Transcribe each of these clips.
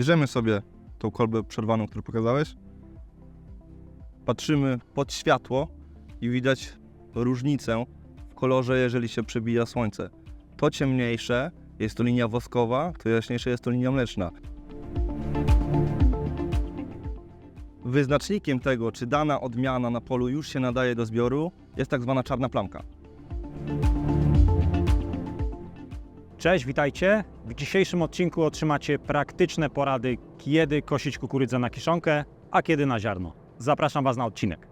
Bierzemy sobie tą kolbę przerwaną, którą pokazałeś, patrzymy pod światło i widać różnicę w kolorze, jeżeli się przebija słońce. To ciemniejsze jest to linia woskowa, to jaśniejsze jest to linia mleczna. Wyznacznikiem tego, czy dana odmiana na polu już się nadaje do zbioru, jest tak zwana czarna plamka. Cześć, witajcie. W dzisiejszym odcinku otrzymacie praktyczne porady, kiedy kosić kukurydzę na kiszonkę, a kiedy na ziarno. Zapraszam Was na odcinek.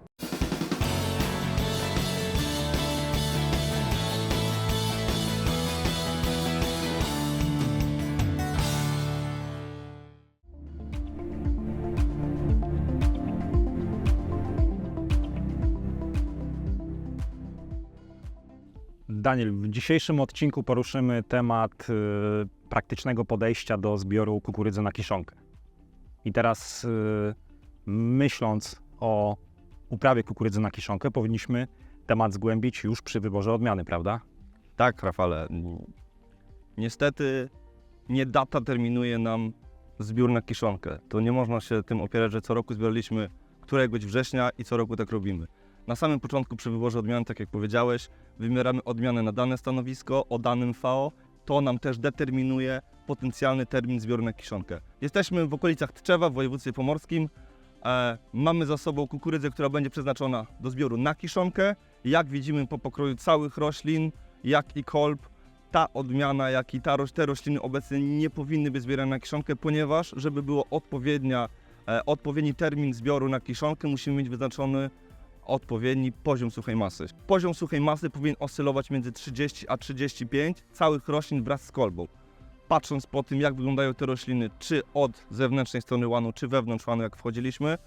Daniel, w dzisiejszym odcinku poruszymy temat y, praktycznego podejścia do zbioru kukurydzy na kiszonkę. I teraz y, myśląc o uprawie kukurydzy na kiszonkę, powinniśmy temat zgłębić już przy wyborze odmiany, prawda? Tak, Rafale. Niestety nie data terminuje nam zbiór na kiszonkę. To nie można się tym opierać, że co roku zbieraliśmy któregoś września i co roku tak robimy. Na samym początku przy wyborze odmian, tak jak powiedziałeś, wymieramy odmianę na dane stanowisko o danym VO. To nam też determinuje potencjalny termin zbioru na kiszonkę. Jesteśmy w okolicach Tczewa w województwie pomorskim. E, mamy za sobą kukurydzę, która będzie przeznaczona do zbioru na kiszonkę. Jak widzimy po pokroju całych roślin, jak i kolb, ta odmiana, jak i ta, te rośliny obecnie nie powinny być zbierane na kiszonkę, ponieważ żeby było odpowiednia, e, odpowiedni termin zbioru na kiszonkę, musimy mieć wyznaczony odpowiedni poziom suchej masy. Poziom suchej masy powinien oscylować między 30 a 35 całych roślin wraz z kolbą. Patrząc po tym, jak wyglądają te rośliny, czy od zewnętrznej strony łanu, czy wewnątrz łanu, jak wchodziliśmy,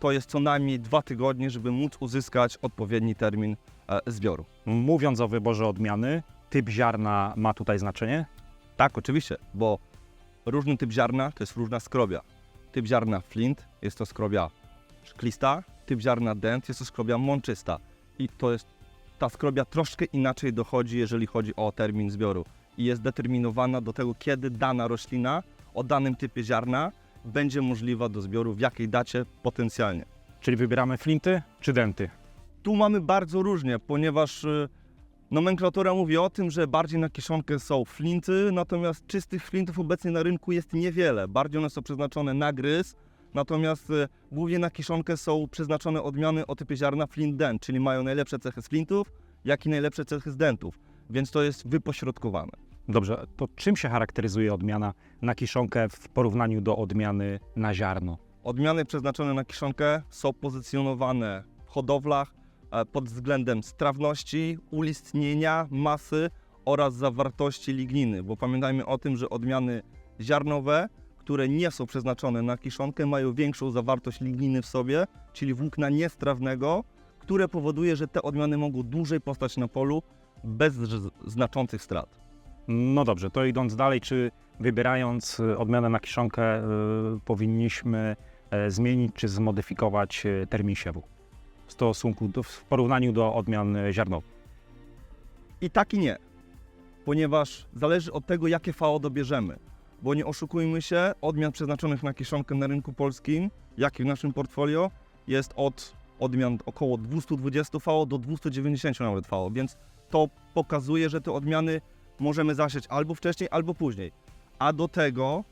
to jest co najmniej dwa tygodnie, żeby móc uzyskać odpowiedni termin e, zbioru. Mówiąc o wyborze odmiany, typ ziarna ma tutaj znaczenie? Tak, oczywiście, bo różny typ ziarna to jest różna skrobia. Typ ziarna flint jest to skrobia szklista, typ ziarna dent jest to skrobia mączysta. I to jest ta skrobia troszkę inaczej dochodzi, jeżeli chodzi o termin zbioru. I jest determinowana do tego, kiedy dana roślina o danym typie ziarna będzie możliwa do zbioru, w jakiej dacie potencjalnie. Czyli wybieramy flinty czy denty? Tu mamy bardzo różnie, ponieważ y, nomenklatura mówi o tym, że bardziej na kiszonkę są flinty, natomiast czystych flintów obecnie na rynku jest niewiele. Bardziej one są przeznaczone na gryz, natomiast y, głównie na kiszonkę są przeznaczone odmiany o typie ziarna flint dent, czyli mają najlepsze cechy z flintów, jak i najlepsze cechy z dentów, więc to jest wypośrodkowane. Dobrze, to czym się charakteryzuje odmiana na kiszonkę w porównaniu do odmiany na ziarno? Odmiany przeznaczone na kiszonkę są pozycjonowane w hodowlach e, pod względem strawności, ulistnienia, masy oraz zawartości ligniny, bo pamiętajmy o tym, że odmiany ziarnowe, które nie są przeznaczone na kiszonkę, mają większą zawartość ligniny w sobie, czyli włókna niestrawnego, które powoduje, że te odmiany mogą dłużej postać na polu bez znaczących strat. No dobrze, to idąc dalej, czy wybierając y, odmianę na kiszonkę y, powinniśmy e, zmienić czy zmodyfikować e, termin siewu w stosunku do, w porównaniu do odmian e, ziarnowych? I tak i nie, ponieważ zależy od tego, jakie FAO dobierzemy. Bo nie oszukujmy się, odmian przeznaczonych na kiszonkę na rynku polskim, jak i w naszym portfolio, jest od odmian około 220 FAO do 290 nawet FAO, więc to pokazuje, że te odmiany możemy zasiać albo wcześniej, albo później. A do tego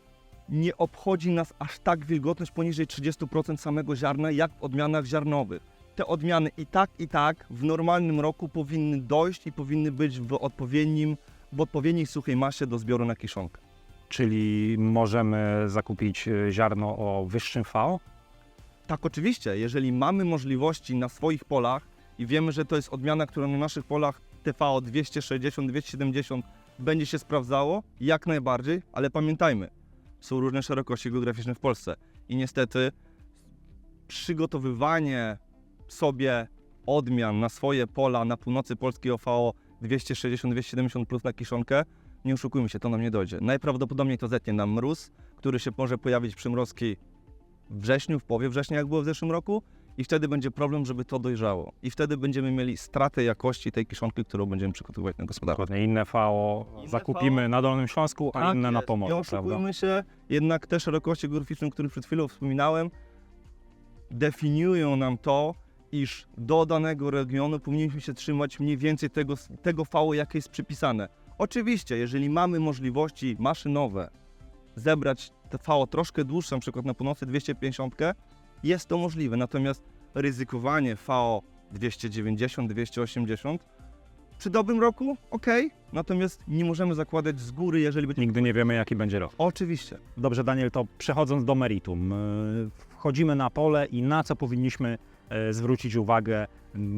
nie obchodzi nas aż tak wilgotność poniżej 30% samego ziarna, jak w odmianach ziarnowych te odmiany i tak, i tak w normalnym roku powinny dojść i powinny być w odpowiednim, w odpowiedniej suchej masie do zbioru na kiszonkę. Czyli możemy zakupić e, ziarno o wyższym VO? Tak, oczywiście, jeżeli mamy możliwości na swoich polach i wiemy, że to jest odmiana, która na naszych polach TVO 260-270 będzie się sprawdzało, jak najbardziej, ale pamiętajmy, są różne szerokości geograficzne w Polsce i niestety przygotowywanie sobie odmian na swoje pola na północy Polski OVO 260-270 plus na kiszonkę, nie oszukujmy się, to nam nie dojdzie. Najprawdopodobniej to zetnie nam mróz, który się może pojawić przymrozki w wrześniu, w połowie września, jak było w zeszłym roku, I wtedy będzie problem, żeby to dojrzało. I wtedy będziemy mieli stratę jakości tej kiszonki, którą będziemy przygotowywać na gospodarstwie. Dokładnie, inne FAO Inne zakupimy na Dolnym Śląsku, a Tak inne na jest. Nie Pomorzu, oszukujmy prawda? się, jednak te szerokości geograficzne, o których przed chwilą wspominałem, definiują nam to, iż do danego regionu powinniśmy się trzymać mniej więcej tego, tego fału, jakie jest przypisane. Oczywiście, jeżeli mamy możliwości maszynowe zebrać te fało troszkę dłuższe, na przykład na północy 250, jest to możliwe. Natomiast ryzykowanie FAO 290, 280 przy dobrym roku, ok, natomiast nie możemy zakładać z góry, jeżeli będzie. Nigdy nie wiemy, jaki będzie rok. Oczywiście. Dobrze, Daniel, to przechodząc do meritum. y, Wchodzimy na pole i na co powinniśmy e, zwrócić uwagę,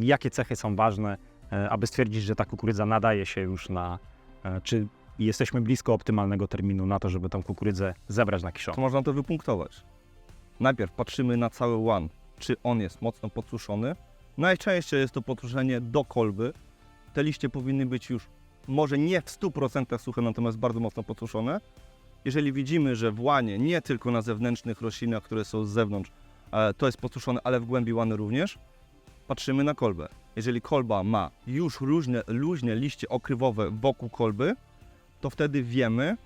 jakie cechy są ważne, e, aby stwierdzić, że ta kukurydza nadaje się już na, e, czy jesteśmy blisko optymalnego terminu na to, żeby tą kukurydzę zebrać na To kiszonkę. można to wypunktować. Najpierw patrzymy na cały łan, czy on jest mocno podsuszony. Najczęściej jest to podsuszenie do kolby. Te liście powinny być już może nie w 100% suche, natomiast bardzo mocno podsuszone. Jeżeli widzimy, że w łanie, nie tylko na zewnętrznych roślinach, które są z zewnątrz, e, to jest podsuszone, ale w głębi łany również, patrzymy na kolbę. Jeżeli kolba ma już różne, luźne liście okrywowe wokół kolby, to wtedy wiemy,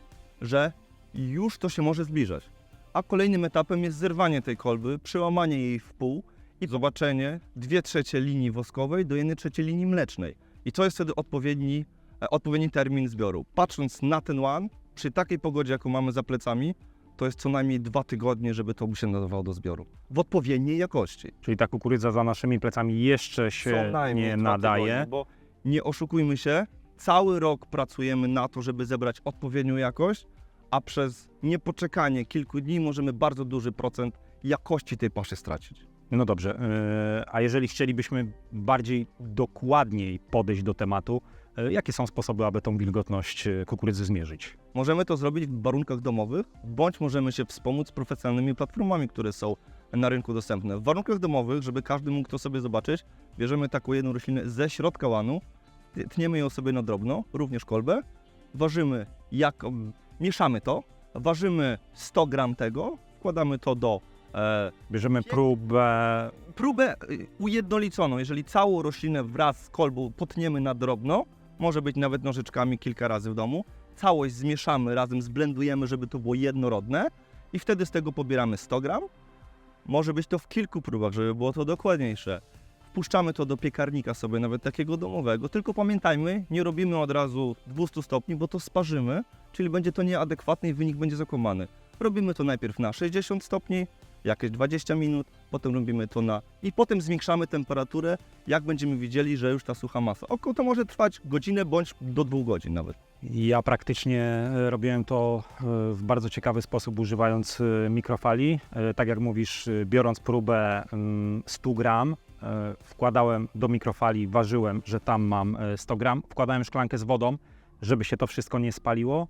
że już to się może zbliżać. A kolejnym etapem jest zerwanie tej kolby, przełamanie jej w pół i zobaczenie 2 trzecie linii woskowej do 1 trzeciej linii mlecznej. I to jest wtedy odpowiedni, e, odpowiedni termin zbioru. Patrząc na ten łan, przy takiej pogodzie, jaką mamy za plecami, to jest co najmniej dwa tygodnie, żeby to się nadawało do zbioru. W odpowiedniej jakości. Czyli ta kukurydza za naszymi plecami jeszcze się nie nadaje. tygodnie, bo nie oszukujmy się, cały rok pracujemy na to, żeby zebrać odpowiednią jakość, a przez niepoczekanie kilku dni możemy bardzo duży procent jakości tej paszy stracić. No dobrze, e, a jeżeli chcielibyśmy bardziej dokładniej podejść do tematu, jakie są sposoby, aby tą wilgotność e, kukurydzy zmierzyć? Możemy to zrobić w warunkach domowych, bądź możemy się wspomóc profesjonalnymi platformami, które są na rynku dostępne. W warunkach domowych, żeby każdy mógł to sobie zobaczyć, bierzemy taką jedną roślinę ze środka łanu, tniemy ją sobie na drobno, również kolbę, ważymy, jak, mieszamy to, ważymy 100 gram tego, wkładamy to do e, Bierzemy próbę, próbę y, ujednoliconą. Jeżeli całą roślinę wraz z kolbą potniemy na drobno, może być nawet nożyczkami kilka razy w domu, całość zmieszamy razem, zblendujemy, żeby to było jednorodne i wtedy z tego pobieramy 100 gram. Może być to w kilku próbach, żeby było to dokładniejsze. Wpuszczamy to do piekarnika sobie, nawet takiego domowego, tylko pamiętajmy, nie robimy od razu 200 stopni, bo to sparzymy, czyli będzie to nieadekwatne i wynik będzie zakłamany. Robimy to najpierw na 60 stopni, jakieś 20 minut, potem robimy to na... i potem zwiększamy temperaturę, jak będziemy widzieli, że już ta sucha masa. Oko to może trwać godzinę bądź do dwóch godzin nawet. Ja praktycznie e, robiłem to e, w bardzo ciekawy sposób, używając e, mikrofali. Tak jak mówisz, biorąc próbę mm, 100 gram, e, wkładałem do mikrofali, ważyłem, że tam mam e, 100 gram, wkładałem szklankę z wodą, żeby się to wszystko nie spaliło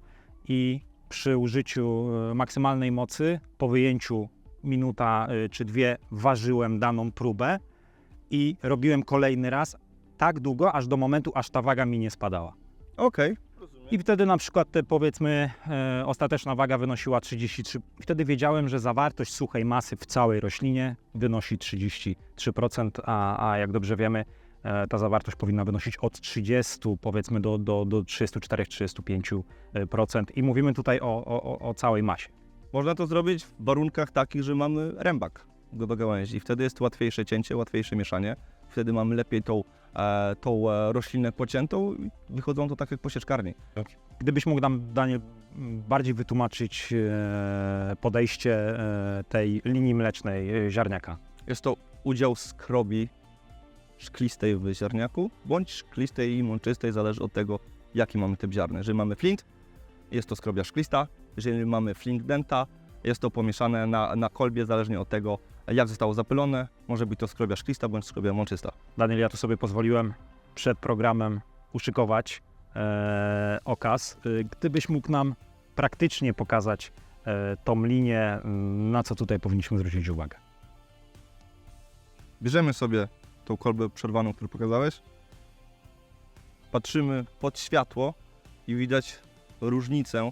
i przy użyciu maksymalnej mocy, po wyjęciu minuta e, czy dwie, ważyłem daną próbę i robiłem kolejny raz tak długo, aż do momentu, aż ta waga mi nie spadała. Okej. I wtedy na przykład te powiedzmy e, ostateczna waga wynosiła 33. Wtedy wiedziałem, że zawartość suchej masy w całej roślinie wynosi 33%, a, a jak dobrze wiemy, e, ta zawartość powinna wynosić od 30 powiedzmy do, do, do 34-35%. I mówimy tutaj o, o- o całej masie. Można to zrobić w warunkach takich, że mamy rębak do do gałęzi wtedy jest łatwiejsze cięcie, łatwiejsze mieszanie. Wtedy mamy lepiej tą, e, tą e, roślinę pociętą i wychodzą to tak jak po sieczkarni. Gdybyś mógł nam, Daniel, bardziej wytłumaczyć e, podejście e, tej linii mlecznej e, ziarniaka. Jest to udział skrobi szklistej w ziarniaku, bądź szklistej i mączystej, zależy od tego, jaki mamy typ ziarna. Jeżeli mamy flint, jest to skrobia szklista. Jeżeli mamy flint denta, jest to pomieszane na, na kolbie, zależnie od tego, jak zostało zapylone. Może być to skrobia szklista, bądź skrobia mączysta. Daniel, ja tu sobie pozwoliłem przed programem uszykować e, okaz. E, Gdybyś mógł nam praktycznie pokazać e, tą linię, m, na co tutaj powinniśmy zwrócić uwagę. Bierzemy sobie tą kolbę przerwaną, którą pokazałeś. Patrzymy pod światło i widać różnicę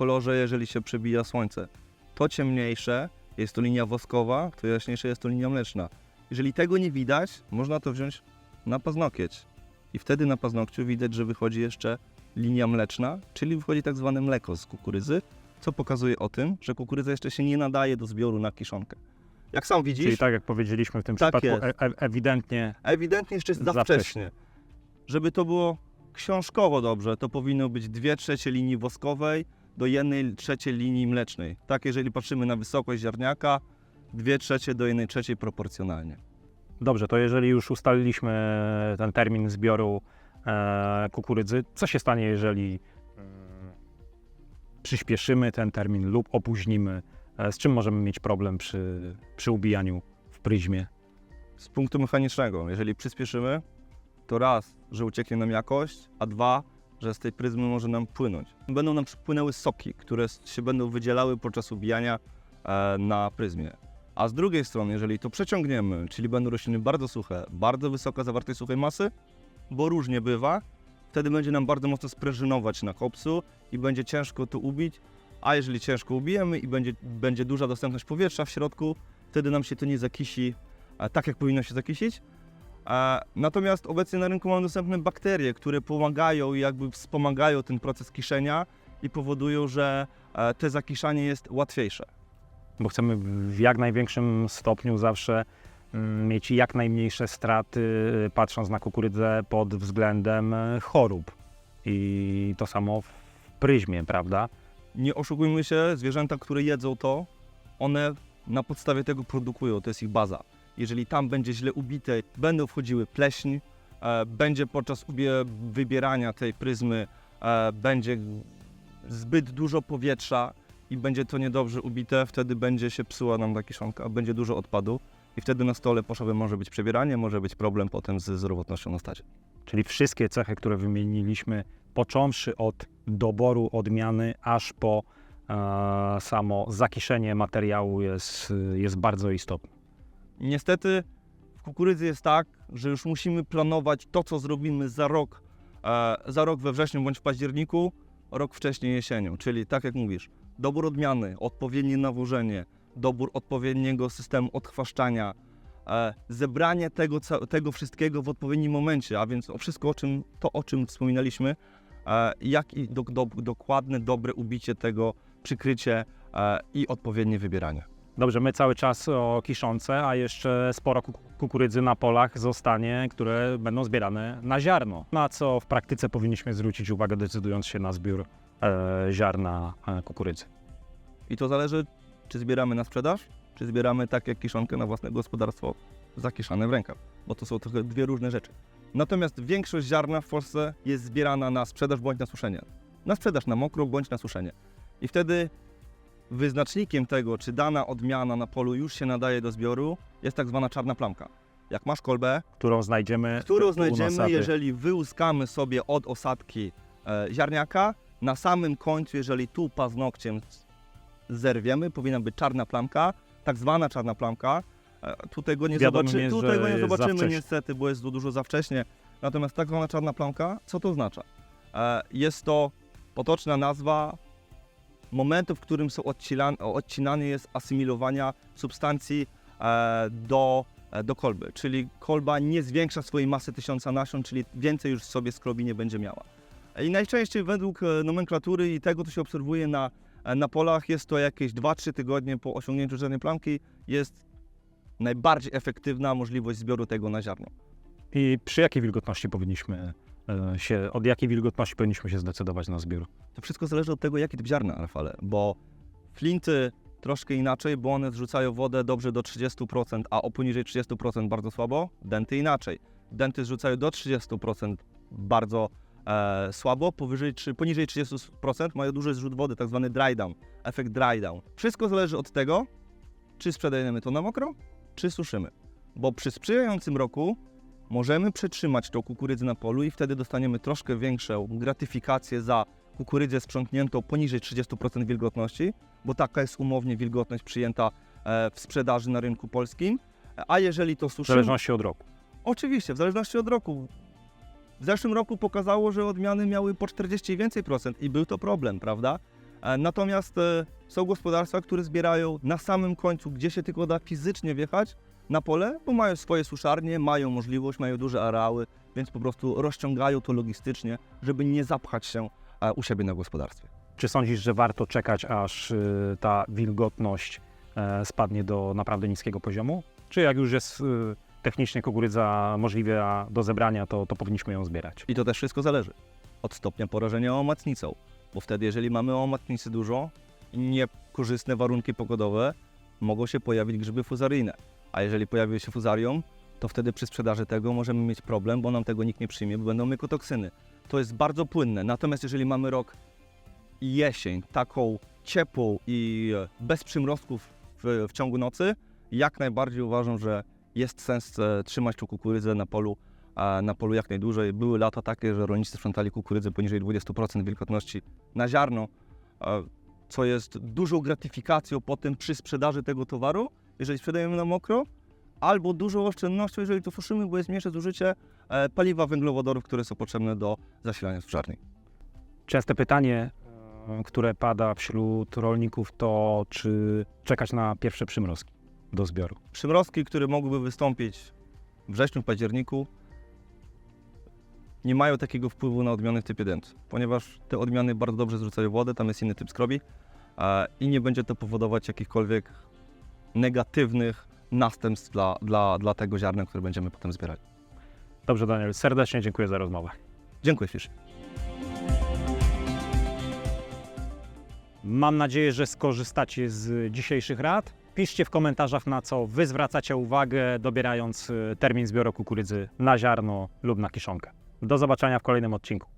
kolorze, jeżeli się przebija słońce. To ciemniejsze jest to linia woskowa, to jaśniejsze jest to linia mleczna. Jeżeli tego nie widać, można to wziąć na paznokieć. I wtedy na paznokciu widać, że wychodzi jeszcze linia mleczna, czyli wychodzi tak zwane mleko z kukurydzy, co pokazuje o tym, że kukurydza jeszcze się nie nadaje do zbioru na kiszonkę. Jak sam widzisz, Czyli tak jak powiedzieliśmy w tym Tak przypadku, e- e- ewidentnie ewidentnie jeszcze jest za, Za wcześnie. Żeby to było książkowo dobrze, to powinno być 2 trzecie linii woskowej do 1 trzeciej linii mlecznej. Tak, jeżeli patrzymy na wysokość ziarniaka, 2 trzecie do 1 trzeciej proporcjonalnie. Dobrze, to jeżeli już ustaliliśmy ten termin zbioru e, kukurydzy, co się stanie, jeżeli mm, przyspieszymy ten termin lub opóźnimy? E, z czym możemy mieć problem przy, przy ubijaniu w pryzmie? Z punktu mechanicznego, jeżeli przyspieszymy, to raz, że ucieknie nam jakość, a dwa, że z tej pryzmy może nam płynąć. Będą nam płynęły soki, które się będą wydzielały podczas ubijania e, na pryzmie. A z drugiej strony, jeżeli to przeciągniemy, czyli będą rośliny bardzo suche, bardzo wysoka zawartość suchej masy, bo różnie bywa, wtedy będzie nam bardzo mocno sprężynować na kopcu i będzie ciężko to ubić, a jeżeli ciężko ubijemy i będzie, będzie duża dostępność powietrza w środku, wtedy nam się to nie zakisi e, tak, jak powinno się zakisić. E, Natomiast obecnie na rynku mamy dostępne bakterie, które pomagają i jakby wspomagają ten proces kiszenia i powodują, że e, te zakiszanie jest łatwiejsze. Bo chcemy w jak największym stopniu zawsze mm, mieć jak najmniejsze straty, y, patrząc na kukurydzę pod względem e, chorób. I to samo w pryzmie, prawda? Nie oszukujmy się, zwierzęta, które jedzą to, one na podstawie tego produkują, to jest ich baza. Jeżeli tam będzie źle ubite, będą wchodziły pleśń, e, będzie podczas wybierania tej pryzmy, e, będzie zbyt dużo powietrza i będzie to niedobrze ubite, wtedy będzie się psuła nam ta kiszonka, będzie dużo odpadu i wtedy na stole poszowym może być przebieranie, może być problem potem z zdrowotnością na stadzie. Czyli wszystkie cechy, które wymieniliśmy, począwszy od doboru odmiany, aż po e, samo zakiszenie materiału jest, jest bardzo istotne. Niestety w kukurydzy jest tak, że już musimy planować to, co zrobimy za rok, e, za rok we wrześniu bądź w październiku, rok wcześniej jesienią. Czyli tak jak mówisz, dobór odmiany, odpowiednie nawożenie, dobór odpowiedniego systemu odchwaszczania, e, zebranie tego, tego wszystkiego w odpowiednim momencie, a więc o wszystko o czym, to, o czym wspominaliśmy, e, jak i do, do, dokładne, dobre ubicie tego, przykrycie e, i odpowiednie wybieranie. Dobrze, my cały czas o kiszące, a jeszcze sporo kuk- kukurydzy na polach zostanie, które będą zbierane na ziarno. Na co w praktyce powinniśmy zwrócić uwagę, decydując się na zbiór e, ziarna e, kukurydzy. I to zależy, czy zbieramy na sprzedaż, czy zbieramy tak jak kiszonkę na własne gospodarstwo, zakiszane w rękaw, bo to są trochę dwie różne rzeczy. Natomiast większość ziarna w Polsce jest zbierana na sprzedaż bądź na suszenie. Na sprzedaż na mokro bądź na suszenie. I wtedy wyznacznikiem tego, czy dana odmiana na polu już się nadaje do zbioru, jest tak zwana czarna plamka. Jak masz kolbę, Którą znajdziemy którą znajdziemy, jeżeli wyłuskamy sobie od osadki e, ziarniaka. Na samym końcu, jeżeli tu paznokciem zerwiemy, powinna być czarna plamka, tak zwana czarna plamka. E, tutaj go nie, Wiadomo zobaczy, jest, tutaj że go nie zobaczymy niestety, bo jest tu dużo za wcześnie. Natomiast tak zwana czarna plamka, co to oznacza? E, jest to potoczna nazwa momentu, w którym są odcinane, odcinany jest asymilowania substancji e, do, e, do kolby. Czyli kolba nie zwiększa swojej masy tysiąca nasion, czyli więcej już sobie skrobi nie będzie miała. I najczęściej według e, nomenklatury i tego, co się obserwuje na, na polach, jest to jakieś 2-3 tygodnie po osiągnięciu czarnej plamki, jest najbardziej efektywna możliwość zbioru tego na ziarno. I przy jakiej wilgotności powinniśmy się, od jakiej wilgotności powinniśmy się zdecydować na zbiór? To wszystko zależy od tego, jaki typ ziarna, Rafale, bo flinty troszkę inaczej, bo one zrzucają wodę dobrze do 30%, a o poniżej 30% bardzo słabo, denty inaczej. Denty zrzucają do 30% bardzo e, słabo, powyżej, czy, poniżej 30% mają duży zrzut wody, tak zwany dry down, efekt dry down. Wszystko zależy od tego, czy sprzedajemy to na mokro, czy suszymy. Bo przy sprzyjającym roku możemy przetrzymać tą kukurydzę na polu i wtedy dostaniemy troszkę większą gratyfikację za kukurydzę sprzątniętą poniżej 30% wilgotności, bo taka jest umownie wilgotność przyjęta e, w sprzedaży na rynku polskim. A jeżeli to W suszymy... zależności od roku. Oczywiście, w zależności od roku. W zeszłym roku pokazało, że odmiany miały po 40 i więcej procent i był to problem, prawda? E, Natomiast e, są gospodarstwa, które zbierają na samym końcu, gdzie się tylko da fizycznie wjechać, na pole, bo mają swoje suszarnie, mają możliwość, mają duże areały, więc po prostu rozciągają to logistycznie, żeby nie zapchać się e, u siebie na gospodarstwie. Czy sądzisz, że warto czekać, aż y, ta wilgotność e, spadnie do naprawdę niskiego poziomu? Czy jak już jest technicznie kukurydza możliwa do zebrania, to, to powinniśmy ją zbierać? I to też wszystko zależy od stopnia porażenia omacnicą, bo wtedy, jeżeli mamy omacnicy dużo niekorzystne warunki pogodowe, mogą się pojawić grzyby fuzaryjne. A jeżeli pojawią się fuzarium, to wtedy przy sprzedaży tego możemy mieć problem, bo nam tego nikt nie przyjmie, bo będą mykotoksyny. To jest bardzo płynne. Natomiast jeżeli mamy rok jesień, taką ciepłą i bez przymrozków w, w ciągu nocy, jak najbardziej uważam, że jest sens e, trzymać tą kukurydzę na polu na polu jak najdłużej. Były lata takie, że rolnicy sprzątali kukurydzę poniżej 20% wilgotności na ziarno, e, co jest dużą gratyfikacją potem przy sprzedaży tego towaru, jeżeli sprzedajemy na mokro, albo dużą oszczędnością, jeżeli to suszymy, bo jest mniejsze zużycie e, paliwa węglowodorów, które są potrzebne do zasilania suszarni. Częste pytanie, e, które pada wśród rolników, to czy czekać na pierwsze przymrozki do zbioru? Przymrozki, które mogłyby wystąpić w wrześniu, październiku, nie mają takiego wpływu na odmiany w typie dent, ponieważ te odmiany bardzo dobrze zwracają wodę, tam jest inny typ skrobi e, i nie będzie to powodować jakichkolwiek negatywnych następstw dla, dla, dla tego ziarna, które będziemy potem zbierać. Dobrze, Daniel, serdecznie dziękuję za rozmowę. Dziękuję Fisz. Mam nadzieję, że skorzystacie z dzisiejszych rad. Piszcie w komentarzach, na co Wy zwracacie uwagę, dobierając y, termin zbioru kukurydzy na ziarno lub na kiszonkę. Do zobaczenia w kolejnym odcinku.